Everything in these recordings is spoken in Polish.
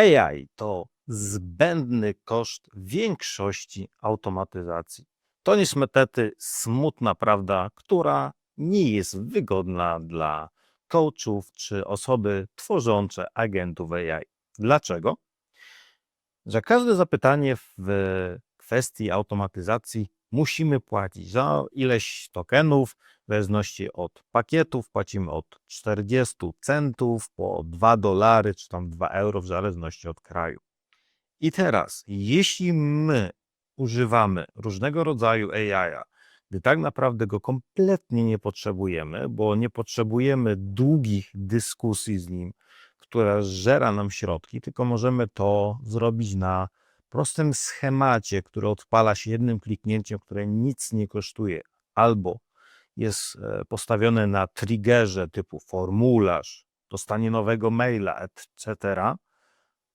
AI to zbędny koszt większości automatyzacji. To niestety smutna prawda, która nie jest wygodna dla coachów czy osoby tworzące agentów AI. Dlaczego? Za każde zapytanie w kwestii automatyzacji musimy płacić za ileś tokenów, w zależności od pakietów, płacimy od 40 centów po 2 dolary czy tam 2 euro, w zależności od kraju. I teraz, jeśli my używamy różnego rodzaju AI, gdy tak naprawdę go kompletnie nie potrzebujemy, bo nie potrzebujemy długich dyskusji z nim, która zżera nam środki, tylko możemy to zrobić na prostym schemacie, który odpala się jednym kliknięciem, które nic nie kosztuje, albo jest e, postawione na triggerze typu formularz, dostanie nowego maila, etc.,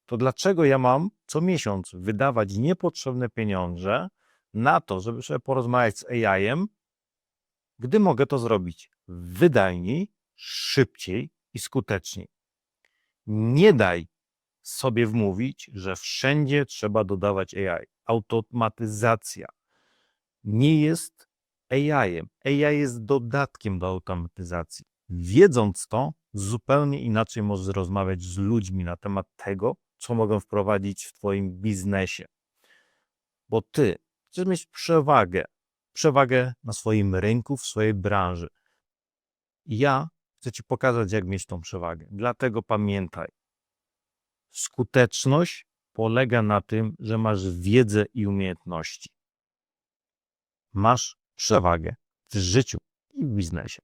to dlaczego ja mam co miesiąc wydawać niepotrzebne pieniądze na to, żeby sobie porozmawiać z AI-em, gdy mogę to zrobić wydajniej, szybciej i skuteczniej? Nie daj sobie wmówić, że wszędzie trzeba dodawać AI. Automatyzacja nie jest AI-em. AI jest dodatkiem do automatyzacji. Wiedząc to, zupełnie inaczej możesz rozmawiać z ludźmi na temat tego, co mogą wprowadzić w Twoim biznesie. Bo Ty chcesz mieć przewagę, przewagę na swoim rynku, w swojej branży. Ja chcę Ci pokazać, jak mieć tą przewagę. Dlatego pamiętaj, skuteczność polega na tym, że masz wiedzę i umiejętności. Masz przewagę w życiu i w biznesie.